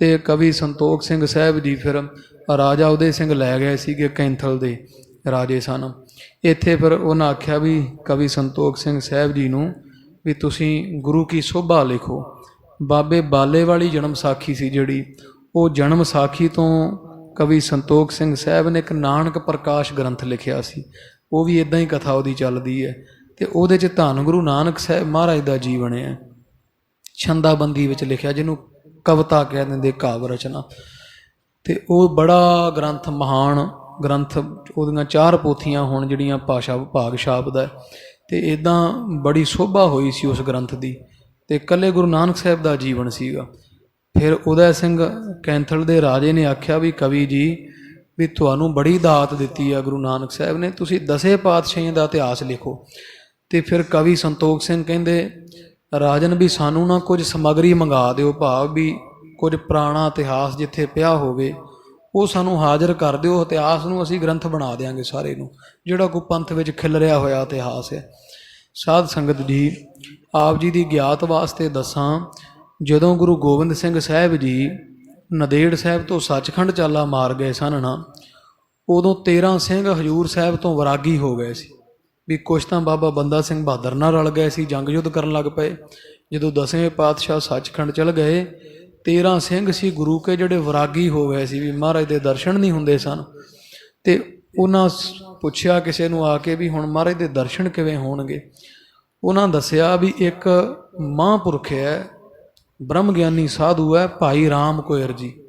ਤੇ ਕਵੀ ਸੰਤੋਖ ਸਿੰਘ ਸਾਹਿਬ ਜੀ ਫਿਰ ਰਾਜਾ ਉਦੇ ਸਿੰਘ ਲੈ ਗਏ ਸੀਗੇ ਕੈਂਥਲ ਦੇ ਰਾਜੇ ਸਨ। ਇੱਥੇ ਫਿਰ ਉਹਨਾਂ ਆਖਿਆ ਵੀ ਕਵੀ ਸੰਤੋਖ ਸਿੰਘ ਸਾਹਿਬ ਜੀ ਨੂੰ ਵੀ ਤੁਸੀਂ ਗੁਰੂ ਕੀ ਸੋਭਾ ਲਿਖੋ। ਬਾਬੇ ਬਾਲੇ ਵਾਲੀ ਜਨਮ ਸਾਖੀ ਸੀ ਜਿਹੜੀ। ਉਹ ਜਨਮ ਸਾਖੀ ਤੋਂ ਕਵੀ ਸੰਤੋਖ ਸਿੰਘ ਸਾਹਿਬ ਨੇ ਇੱਕ ਨਾਨਕ ਪ੍ਰਕਾਸ਼ ਗ੍ਰੰਥ ਲਿਖਿਆ ਸੀ। ਉਹ ਵੀ ਇਦਾਂ ਹੀ ਕਥਾ ਉਹਦੀ ਚੱਲਦੀ ਹੈ ਤੇ ਉਹਦੇ ਚ ਧੰਨ ਗੁਰੂ ਨਾਨਕ ਸਾਹਿਬ ਮਹਾਰਾਜ ਦਾ ਜੀਵਨ ਹੈ। ਛੰਦਾਬੰਦੀ ਵਿੱਚ ਲਿਖਿਆ ਜਿਹਨੂੰ ਕਵਿਤਾ ਕਹਿ ਦਿੰਦੇ, ਕਾਵ ਰਚਨਾ। ਤੇ ਉਹ ਬੜਾ ਗ੍ਰੰਥ, ਮਹਾਨ ਗ੍ਰੰਥ, ਉਹਦੀਆਂ ਚਾਰ ਪੋਥੀਆਂ ਹੋਣ ਜਿਹੜੀਆਂ ਭਾਸ਼ਾ ਵਿਭਾਗ ਛਾਪਦਾ ਹੈ। ਤੇ ਇਦਾਂ ਬੜੀ ਸੋਭਾ ਹੋਈ ਸੀ ਉਸ ਗ੍ਰੰਥ ਦੀ। ਤੇ ਕੱਲੇ ਗੁਰੂ ਨਾਨਕ ਸਾਹਿਬ ਦਾ ਜੀਵਨ ਸੀਗਾ। ਫਿਰ ਉਦੈ ਸਿੰਘ ਕੈਂਥਲ ਦੇ ਰਾਜੇ ਨੇ ਆਖਿਆ ਵੀ, ਕਵੀ ਜੀ, ਵੀ ਤੁਹਾਨੂੰ ਬੜੀ ਦਾਤ ਦਿੱਤੀ ਆ ਗੁਰੂ ਨਾਨਕ ਸਾਹਿਬ ਨੇ। ਤੁਸੀਂ ਦਸੇ ਪਾਤਸ਼ਾਹੀਆਂ ਦਾ ਇਤਿਹਾਸ ਲਿਖੋ। ਤੇ ਫਿਰ ਕਵੀ ਸੰਤੋਖ ਸਿੰਘ ਕਹਿੰਦੇ ਰਾਜਨ ਵੀ ਸਾਨੂੰ ਨਾ ਕੁਝ ਸਮਗਰੀ ਮੰਗਾ ਦਿਓ ਭਾਵ ਵੀ ਕੁਝ ਪੁਰਾਣਾ ਇਤਿਹਾਸ ਜਿੱਥੇ ਪਿਆ ਹੋਵੇ, ਉਹ ਸਾਨੂੰ ਹਾਜ਼ਰ ਕਰ ਦਿਓ, ਇਤਿਹਾਸ ਨੂੰ ਅਸੀਂ ਗ੍ਰੰਥ ਬਣਾ ਦੇਾਂਗੇ ਸਾਰੇ ਨੂੰ, ਜਿਹੜਾ ਕੋ ਪੰਥ ਵਿੱਚ ਖਿਲ ਰਿਹਾ ਹੋਇਆ ਇਤਿਹਾਸ ਹੈ। ਸਾਧ ਸੰਗਤ ਜੀ, ਆਪ ਜੀ ਦੀ ਗਿਆਤ ਵਾਸਤੇ ਦੱਸਾਂ, ਜਦੋਂ ਗੁਰੂ ਗੋਬਿੰਦ ਸਿੰਘ ਸਾਹਿਬ ਜੀ ਨਦੇੜ ਸਾਹਿਬ ਤੋਂ ਸੱਚਖੰਡ ਚਾਲਾ ਮਾਰ ਗਏ ਸਨ ਨਾ, ਉਦੋਂ 13 ਸਿੰਘ ਹਜੂਰ ਸਾਹਿਬ ਤੋਂ ਵਿਰਾਗੀ ਹੋ ਗਏ ਸੀ। ਵੀ ਕੁਛ ਤਾਂ ਬਾਬਾ ਬੰਦਾ ਸਿੰਘ ਬਹਾਦਰ ਨਾਲ ਰਲ ਗਏ ਸੀ, ਜੰਗ ਯੁੱਧ ਕਰਨ ਲੱਗ ਪਏ। ਜਦੋਂ ਦਸਵੇਂ ਪਾਤਸ਼ਾਹ ਸੱਚਖੰਡ ਚਲ ਗਏ 13 ਸਿੰਘ ਸੀ ਗੁਰੂ ਕੇ ਜਿਹੜੇ ਵਿਰਾਗੀ ਹੋ ਗਏ ਸੀ ਵੀ ਮਹਾਰਾਜ ਦੇ ਦਰਸ਼ਨ ਨਹੀਂ ਹੁੰਦੇ ਸਨ। ਤੇ ਉਹਨਾਂ ਪੁੱਛਿਆ ਕਿਸੇ ਨੂੰ ਆ ਕੇ ਵੀ ਹੁਣ ਮਹਾਰਾਜ ਦੇ ਦਰਸ਼ਨ ਕਿਵੇਂ ਹੋਣਗੇ? ਉਹਨਾਂ ਦੱਸਿਆ ਵੀ ਇੱਕ ਮਹਾਂਪੁਰਖ ਹੈ ਬ੍ਰਹਮ ਗਿਆਨੀ ਸਾਧੂ ਹੈ, ਭਾਈ ਰਾਮ ਕੋਇਰ ਜੀ।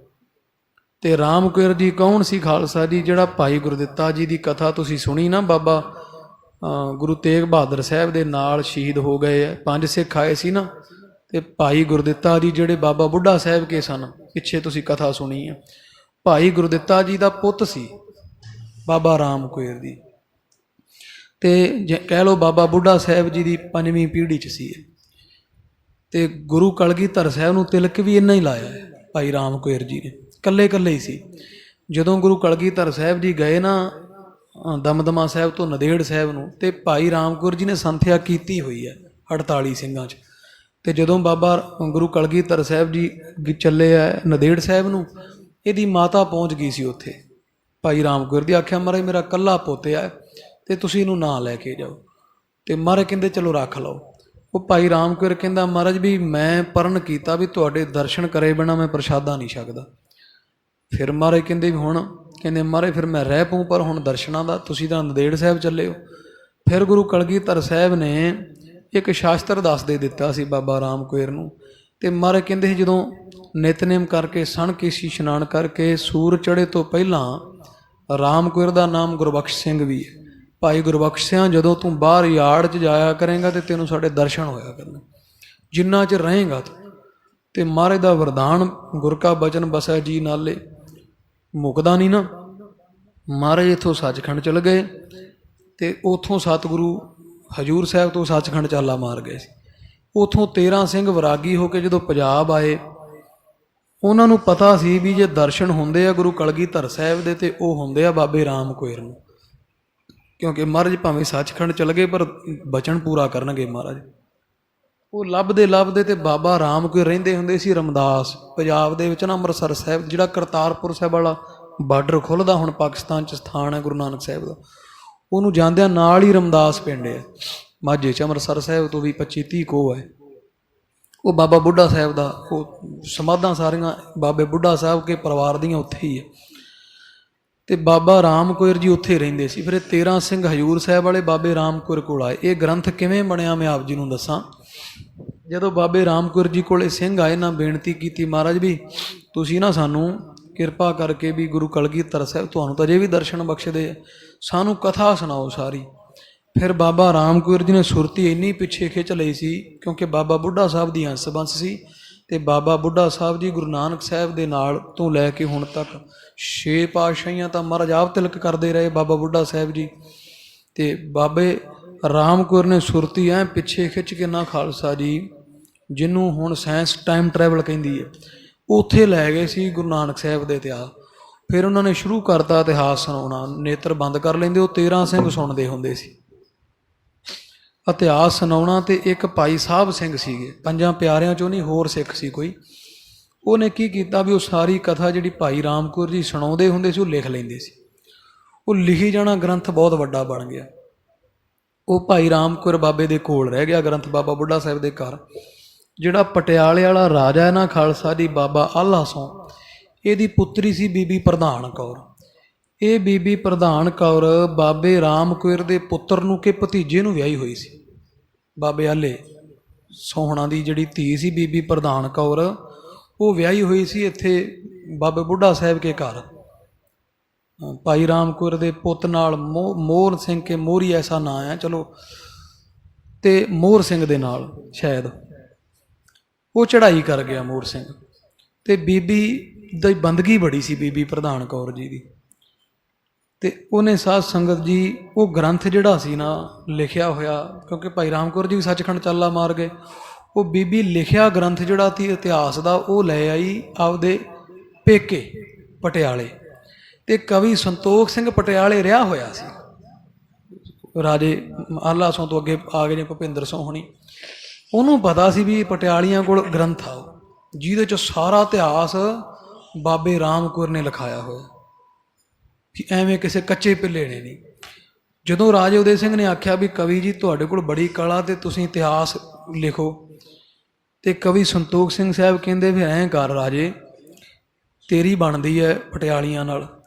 ਤੇ ਰਾਮ ਕੋਇਰ ਜੀ ਕੌਣ ਸੀ ਖਾਲਸਾ ਜੀ? ਜਿਹੜਾ ਭਾਈ ਗੁਰਦਿੱਤਾ ਜੀ ਦੀ ਕਥਾ ਤੁਸੀਂ ਸੁਣੀ ਨਾ ਬਾਬਾ? ਗੁਰੂ ਤੇਗ ਬਹਾਦਰ ਸਾਹਿਬ ਦੇ ਨਾਲ ਸ਼ਹੀਦ ਹੋ ਗਏ ਹੈ ਪੰਜ ਸਿੱਖ ਆਏ ਸੀ ਨਾ, ਤੇ ਭਾਈ ਗੁਰਦਿੱਤਾ ਜੀ ਜਿਹੜੇ ਬਾਬਾ ਬੁੱਢਾ ਸਾਹਿਬ ਕੇ ਸਨ, ਪਿੱਛੇ ਤੁਸੀਂ ਕਥਾ ਸੁਣੀ ਹੈ ਭਾਈ ਗੁਰਦਿੱਤਾ ਜੀ ਦਾ ਪੁੱਤ ਸੀ, ਬਾਬਾ ਰਾਮ ਕੋਇਰ ਦੀ। ਤੇ ਜੇ ਕਹਿ ਲਓ ਬਾਬਾ ਬੁੱਢਾ ਸਾਹਿਬ ਜੀ ਦੀ ਪੰਜਵੀਂ ਪੀੜ੍ਹੀ ਚ ਸੀ। ਇਹ। ਤੇ ਗੁਰੂ ਕਲਗੀਧਰ ਸਾਹਿਬ ਨੂੰ ਤਿਲਕ ਵੀ ਇੰਨਾ ਹੀ ਲਾਇਆ ਹੈ ਭਾਈ ਰਾਮ ਕੋਇਰ ਜੀ ਨੇ। ਕੱਲੇ ਕੱਲੇ ਹੀ ਸੀ। ਜਦੋਂ ਗੁਰੂ ਕਲਗੀਧਰ ਸਾਹਿਬ ਜੀ ਗਏ ਨਾ ਦਮਦਮਾ ਸਾਹਿਬ ਤੋਂ ਨਦੇੜ ਸਾਹਿਬ ਨੂੰ ਤੇ ਭਾਈ ਰਾਮ ਕੌਰ ਜੀ ਨੇ ਸੰਥਿਆ ਕੀਤੀ ਹੋਈ ਹੈ 48 ਸਿੰਘਾਂ 'ਚ। ਤੇ ਜਦੋਂ ਬਾਬਾ ਗੁਰੂ ਕਲਗੀਧਰ ਸਾਹਿਬ ਜੀ ਚੱਲੇ ਆ ਨਦੇੜ ਸਾਹਿਬ ਨੂੰ, ਇਹਦੀ ਮਾਤਾ ਪਹੁੰਚ ਗਈ ਸੀ ਉੱਥੇ। ਭਾਈ ਰਾਮ ਕੌਰ ਦੀ ਆਖਿਆ, ਮਹਾਰਾਜ, ਮੇਰਾ ਕੱਲਾ ਪੋਤਿਆ ਹੈ ਤੇ ਤੁਸੀਂ ਇਹਨੂੰ ਨਾਂ ਲੈ ਕੇ ਜਾਓ। ਤੇ ਮਹਾਰਾਜ ਕਹਿੰਦੇ, ਚਲੋ ਰੱਖ ਲਓ। ਉਹ ਭਾਈ ਰਾਮ ਕੌਰ ਕਹਿੰਦਾ, ਮਹਾਰਾਜ ਵੀ ਮੈਂ ਪਰਨ ਕੀਤਾ ਵੀ ਤੁਹਾਡੇ ਦਰਸ਼ਨ ਕਰੇ ਬਿਨਾ ਮੈਂ ਪ੍ਰਸ਼ਾਦਾ ਨਹੀਂ ਛਕਦਾ। ਫਿਰ ਮਹਾਰਾਜ ਕਹਿੰਦੇ ਵੀ ਹੁਣ ਕਹਿੰਦੇ ਮਹਾਰਾਜ ਫਿਰ ਮੈਂ ਰਹਿ ਪਊ, ਪਰ ਹੁਣ ਦਰਸ਼ਨਾਂ ਦਾ ਤੁਸੀਂ ਤਾਂ ਨੰਦੇੜ ਸਾਹਿਬ ਚੱਲੇ ਹੋ। ਫਿਰ ਗੁਰੂ ਕਲਗੀਧਰ ਸਾਹਿਬ ਨੇ ਇੱਕ ਸ਼ਾਸਤਰ ਦੱਸ ਦੇ ਦਿੱਤਾ ਸੀ ਬਾਬਾ ਰਾਮ ਕੋਇਰ ਨੂੰ। ਤੇ ਮਹਾਰਾਜ ਕਹਿੰਦੇ ਸੀ, ਜਦੋਂ ਨਿਤਨੇਮ ਕਰਕੇ, ਸਣ ਕੇਸੀ ਇਸ਼ਨਾਨ ਕਰਕੇ ਸੂਰ ਚੜੇ ਤੋਂ ਪਹਿਲਾਂ ਰਾਮ ਕੋਇਰ ਦਾ ਨਾਮ ਗੁਰਬਖਸ਼ ਸਿੰਘ ਵੀ ਹੈ। ਭਾਈ ਗੁਰਬਖਸ਼ ਜਦੋਂ ਤੂੰ ਬਾਹਰ ਯਾਰਡ 'ਚ ਜਾਇਆ ਕਰੇਗਾ ਤੇ ਤੈਨੂੰ ਸਾਡੇ ਦਰਸ਼ਨ ਹੋਇਆ ਕਰਨੇ ਜਿੰਨਾ 'ਚ ਰਹੇਗਾ ਤੂੰ। ਤੇ ਮਹਾਰਾਜ ਦਾ ਵਰਦਾਨ, ਗੁਰ ਕਾ ਬਚਨ ਬਸੈ ਜੀ ਨਾਲੇ। ਮੁਕਦਾ ਨਹੀਂ ਨਾ। ਮਹਾਰਾਜ ਇਥੋਂ ਸੱਚਖੰਡ ਚਲ ਗਏ ਤੇ ਉਥੋਂ ਸਤਿਗੁਰੂ ਹਜੂਰ ਸਾਹਿਬ ਤੋਂ ਸੱਚਖੰਡ ਚਾਲਾ ਮਾਰ ਗਏ ਸੀ। ਉਥੋਂ 13 ਸਿੰਘ ਵਿਰਾਗੀ ਹੋ ਕੇ ਜਦੋਂ ਪੰਜਾਬ ਆਏ, ਉਹਨਾਂ ਨੂੰ ਪਤਾ ਸੀ ਵੀ ਜੇ ਦਰਸ਼ਨ ਹੁੰਦੇ ਆ ਗੁਰੂ ਕਲਗੀਧਰ ਸਾਹਿਬ ਦੇ ਤੇ ਉਹ ਹੁੰਦੇ ਆ ਬਾਬੇ ਰਾਮ ਕੋਇਰ ਨੂੰ। ਕਿਉਂਕਿ ਮਹਾਰਾਜ ਭਾਵੇਂ ਸੱਚਖੰਡ ਚਲ ਗਏ, ਪਰ ਬਚਨ ਪੂਰਾ ਕਰਨਗੇ ਮਹਾਰਾਜ। ਉਹ ਲੱਭਦੇ ਲੱਭਦੇ ਤੇ ਬਾਬਾ ਰਾਮ ਕੋਈ ਰਹਿੰਦੇ ਹੁੰਦੇ ਸੀ ਰਮਦਾਸ। ਪੰਜਾਬ ਦੇ ਵਿੱਚ ਨਾ ਅੰਮ੍ਰਿਤਸਰ ਸਾਹਿਬ, ਜਿਹੜਾ ਕਰਤਾਰਪੁਰ ਸਾਹਿਬ ਵਾਲਾ ਬਾਰਡਰ ਖੁੱਲਦਾ ਹੁਣ ਪਾਕਿਸਤਾਨ ਚ ਸਥਾਨ ਹੈ ਗੁਰੂ ਨਾਨਕ ਸਾਹਿਬ ਦਾ। ਉਹਨੂੰ ਜਾਂਦਿਆਂ ਨਾਲ ਹੀ ਰਮਦਾਸ ਪਿੰਡ ਹੈ। ਮਾਝੇ ਚ ਅੰਮ੍ਰਿਤਸਰ ਸਾਹਿਬ ਤੋਂ ਵੀ 25 30 ਕੋ ਹੈ। ਉਹ ਬਾਬਾ ਬੁੱਢਾ ਸਾਹਿਬ ਦਾ, ਉਹ ਸਮਾਧਾਂ ਸਾਰੀਆਂ ਬਾਬੇ ਬੁੱਢਾ ਸਾਹਿਬ ਕੇ ਪਰਿਵਾਰ ਦੀਆਂ ਉੱਥੇ ਹੀ ਹੈ। ਤੇ ਬਾਬਾ ਰਾਮ ਕੋਇਰ ਜੀ ਉੱਥੇ ਰਹਿੰਦੇ ਸੀ। ਫਿਰ ਇਹ 13 ਸਿੰਘ ਹਜੂਰ ਸਾਹਿਬ ਵਾਲੇ ਬਾਬੇ ਰਾਮ ਕੋਇਰ ਕੋਲ ਆਏ। ਇਹ ਗ੍ਰੰਥ ਕਿਵੇਂ ਬਣਿਆ ਮੈਂ ਆਪ ਜੀ ਨੂੰ ਦੱਸਾਂ। ਜਦੋਂ ਬਾਬੇ ਰਾਮ ਕੋਇਰ ਜੀ ਕੋਲੇ ਸਿੰਘ ਆਏ, ਨਾ ਬੇਨਤੀ ਕੀਤੀ ਮਹਾਰਾਜ ਵੀ, ਤੁਸੀਂ ਨਾ ਸਾਨੂੰ ਕਿਰਪਾ ਕਰਕੇ ਵੀ ਗੁਰੂ ਕਲਗੀਧਰ ਸਾਹਿਬ ਤੁਹਾਨੂੰ ਤਾਂ ਜੇ ਵੀ ਦਰਸ਼ਨ ਬਖਸ਼ਦੇ ਆ, ਸਾਨੂੰ ਕਥਾ ਸੁਣਾਓ ਸਾਰੀ। ਫਿਰ ਬਾਬਾ ਰਾਮ ਕੋਇਰ ਜੀ ਨੇ ਸੁਰਤੀ ਇੰਨੀ ਪਿੱਛੇ ਖਿੱਚ ਲਈ ਸੀ, ਕਿਉਂਕਿ ਬਾਬਾ ਬੁੱਢਾ ਸਾਹਿਬ ਦੀ ਅੰਸ਼ ਬੰਸ ਸੀ ਤੇ ਬਾਬਾ ਬੁੱਢਾ ਸਾਹਿਬ ਜੀ ਗੁਰੂ ਨਾਨਕ ਸਾਹਿਬ ਦੇ ਨਾਲ ਤੋਂ ਲੈ ਕੇ ਹੁਣ ਤੱਕ ਛੇ ਪਾਤਸ਼ਾਹੀਆਂ ਤਾਂ ਮਹਾਰਾਜ ਆਪ ਤਿਲਕ ਕਰਦੇ ਰਹੇ ਬਾਬਾ ਬੁੱਢਾ ਸਾਹਿਬ ਜੀ। ਤੇ ਬਾਬੇ ਰਾਮ ਕੌਰ ਨੇ ਸੁਰਤੀ ਐ ਪਿੱਛੇ ਖਿੱਚ ਕੇ, ਨਾ ਖਾਲਸਾ ਜੀ, ਜਿਹਨੂੰ ਹੁਣ ਸਾਇੰਸ ਟਾਈਮ ਟਰੈਵਲ ਕਹਿੰਦੀ ਹੈ, ਉੱਥੇ ਲੈ ਗਏ ਸੀ ਗੁਰੂ ਨਾਨਕ ਸਾਹਿਬ ਦੇ ਇਤਿਹਾਸ ਫਿਰ ਉਹਨਾਂ ਨੇ ਸ਼ੁਰੂ ਕਰਤਾ ਇਤਿਹਾਸ ਸੁਣਾਉਣਾ, ਨੇਤਰ ਬੰਦ ਕਰ ਲੈਂਦੇ, ਉਹ 13 ਸਿੰਘ ਸੁਣਦੇ ਹੁੰਦੇ ਸੀ। ਇਤਿਹਾਸ ਸੁਣਾਉਣਾ ਤੇ ਇੱਕ ਭਾਈ ਸਾਹਿਬ ਸਿੰਘ ਸੀਗੇ, ਪੰਜਾਂ ਪਿਆਰਿਆਂ ਚੋਂ ਨਹੀਂ, ਹੋਰ ਸਿੱਖ ਸੀ ਕੋਈ। ਉਹਨੇ ਕੀ ਕੀਤਾ ਵੀ ਉਹ ਸਾਰੀ ਕਥਾ ਜਿਹੜੀ ਭਾਈ ਰਾਮਕੌਰ ਜੀ ਸੁਣਾਉਂਦੇ ਹੁੰਦੇ ਸੀ, ਉਹ ਲਿਖ ਲੈਂਦੇ ਸੀ। ਉਹ ਲਿਖੀ ਜਾਣਾ ਗ੍ਰੰਥ ਬਹੁਤ ਵੱਡਾ ਬਣ ਗਿਆ। ਉਹ ਭਾਈ ਰਾਮਕੌਰ ਬਾਬੇ ਦੇ ਕੋਲ ਰਹਿ ਗਿਆ, ਗ੍ਰੰਥ ਬਾਬਾ ਬੁੱਢਾ ਸਾਹਿਬ ਦੇ ਘਰ। ਜਿਹੜਾ ਪਟਿਆਲੇ ਵਾਲਾ ਰਾਜਾ ਹੈ ਨਾ ਖਾਲਸਾ ਦੀ ਬਾਬਾ ਆਲਾ ਸੋਂ ਇਹਦੀ ਪੁੱਤਰੀ ਸੀ ਬੀਬੀ ਪ੍ਰਧਾਨ ਕੌਰ। ਇਹ ਬੀਬੀ ਪ੍ਰਧਾਨ ਕੌਰ ਬਾਬੇ ਰਾਮਕੌਰ ਦੇ ਪੁੱਤਰ ਨੂੰ ਕਿ ਭਤੀਜੇ ਨੂੰ ਵਿਆਹੀ ਹੋਈ ਸੀ। ਬਾਬੇ ਆਲੇ ਸੋਹਣਾ ਦੀ ਜਿਹੜੀ ਧੀ ਸੀ ਬੀਬੀ ਪ੍ਰਧਾਨ ਕੌਰ, ਉਹ ਵਿਆਹੀ ਹੋਈ ਸੀ ਇੱਥੇ ਬਾਬੇ ਬੁੱਢਾ ਸਾਹਿਬ ਕੇ ਘਰ। ਭਾਈ ਰਾਮਕੌਰ ਦੇ ਪੁੱਤ ਨਾਲ ਮੋ- ਮੋਹਰ ਸਿੰਘ ਕੇ ਮੋਹਰੀ ਐਸਾ ਨਾਂ ਹੈ ਚਲੋ। ਤੇ ਮੋਹਰ ਸਿੰਘ ਦੇ ਨਾਲ ਸ਼ਾਇਦ। ਉਹ ਚੜ੍ਹਾਈ ਕਰ ਗਿਆ ਮੋਹਰ ਸਿੰਘ। ਤੇ ਬੀਬੀ ਦੀ ਬੰਦਗੀ ਬੜੀ ਸੀ ਬੀਬੀ ਪ੍ਰਧਾਨ ਕੌਰ ਜੀ ਦੀ। ਤੇ ਉਹਨੇ ਸਾਧ ਸੰਗਤ ਜੀ, ਉਹ ਗ੍ਰੰਥ ਜਿਹੜਾ ਸੀ ਨਾ, ਲਿਖਿਆ ਹੋਇਆ, ਕਿਉਂਕਿ ਭਾਈ ਰਾਮਕੌਰ ਜੀ ਵੀ ਸੱਚਖੰਡ ਚਾਲਾ ਮਾਰ ਗਏ। ਉਹ ਬੀਬੀ ਲਿਖਿਆ ਗ੍ਰੰਥ ਜਿਹੜਾ ਸੀ, ਇਤਿਹਾਸ ਦਾ, ਉਹ ਲੈ ਆਈ ਆਪਦੇ ਪੇਕੇ, ਪਟਿਆਲੇ। ਤੇ ਕਵੀ ਸੰਤੋਖ ਸਿੰਘ ਪਟਿਆਲੇ ਰਿਹਾ ਹੋਇਆ ਸੀ। ਰਾਜੇ ਆਲਾ ਸੋਂ ਤੋਂ ਅੱਗੇ ਆ ਗਏ ਨੇ ਭੁਪਿੰਦਰ ਸੋਹਣੀ ਉਹਨੂੰ ਪਤਾ ਸੀ ਵੀ ਪਟਿਆਲੀਆਂ ਕੋਲ ਗ੍ਰੰਥ ਆ ਉਹ, ਜਿਹਦੇ ਚ ਸਾਰਾ ਇਤਿਹਾਸ ਬਾਬੇ ਰਾਮਕੌਰ ਨੇ ਲਿਖਾਇਆ ਹੋਇਆ। ਕਿ ਐਵੇਂ ਕਿਸੇ ਕੱਚੇ ਪਿੱਲੇ ਨੇ ਨਹੀਂ। ਜਦੋਂ ਰਾਜੇ ਉਦੇ ਸਿੰਘ ਨੇ ਆਖਿਆ ਵੀ ਕਵੀ ਜੀ ਤੁਹਾਡੇ ਕੋਲ ਬੜੀ ਕਲਾ ਤੇ ਤੁਸੀਂ ਇਤਿਹਾਸ ਲਿਖੋ। ਤੇ ਕਵੀ ਸੰਤੋਖ ਸਿੰਘ ਸਾਹਿਬ ਕਹਿੰਦੇ ਵੀ ਐਂ ਕਰ ਰਾਜੇ ਤੇਰੀ ਬਣਦੀ ਹੈ ਪਟਿਆਲੀਆਂ ਨਾਲ।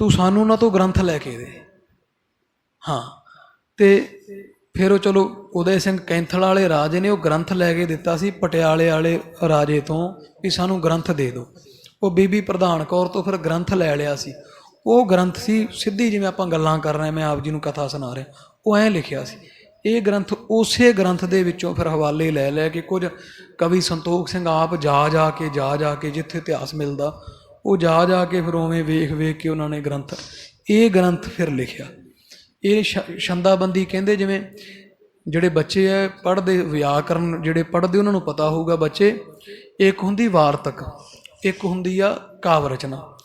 ਤੂੰ ਸਾਨੂੰ ਉਹਨਾਂ ਤੋਂ ਗ੍ਰੰਥ ਲੈ ਕੇ ਦੇ। ਹਾਂ, ਤੇ ਫਿਰ ਉਹ ਚਲੋ ਉਦੈ ਸਿੰਘ ਕੈਂਥਲ ਵਾਲੇ ਰਾਜੇ ਨੇ ਉਹ ਗ੍ਰੰਥ ਲੈ ਕੇ ਦਿੱਤਾ ਸੀ ਪਟਿਆਲੇ ਵਾਲੇ ਰਾਜੇ ਤੋਂ ਵੀ ਸਾਨੂੰ ਗ੍ਰੰਥ ਦੇ ਦਿਓ। ਉਹ ਬੀਬੀ ਪ੍ਰਧਾਨ ਕੌਰ ਤੋਂ ਫਿਰ ਗ੍ਰੰਥ ਲੈ ਲਿਆ ਸੀ। ਉਹ ਗ੍ਰੰਥ ਸੀ ਸਿੱਧੀ ਜਿਵੇਂ ਆਪਾਂ ਗੱਲਾਂ ਕਰ ਰਹੇ ਮੈਂ ਆਪ ਜੀ ਨੂੰ ਕਥਾ ਸੁਣਾ ਰਿਹਾ। ਉਹ ਐਂ ਲਿਖਿਆ ਸੀ, ਇਹ ਗ੍ਰੰਥ ਉਸੇ ਗ੍ਰੰਥ ਦੇ ਵਿੱਚੋਂ ਫਿਰ ਹਵਾਲੇ ਲੈ ਲੈ ਕੇ ਕੁਝ ਕਵੀ ਸੰਤੋਖ ਸਿੰਘ ਆਪ ਜਾ ਜਾ ਕੇ, ਜਾ ਜਾ ਕੇ ਜਿੱਥੇ ਇਤਿਹਾਸ ਮਿਲਦਾ ਉਹ ਜਾ ਜਾ ਕੇ ਫਿਰ ਉਵੇਂ ਵੇਖ ਵੇਖ ਕੇ ਉਹਨਾਂ ਨੇ ਗ੍ਰੰਥ, ਇਹ ਗ੍ਰੰਥ ਫਿਰ ਲਿਖਿਆ। ਇਹ ਸ਼- ਛੰਦਾਬੰਦੀ ਕਹਿੰਦੇ ਜਿਵੇਂ ਜਿਹੜੇ ਬੱਚੇ ਐ ਪੜ੍ਹਦੇ ਵਿਆਕਰਨ ਜਿਹੜੇ ਪੜ੍ਹਦੇ ਉਹਨਾਂ ਨੂੰ ਪਤਾ ਹੋਊਗਾ ਬੱਚੇ, ਇੱਕ ਹੁੰਦੀ ਵਾਰਤਕ, ਇੱਕ ਹੁੰਦੀ ਆ ਕਾਵ ਰਚਨਾ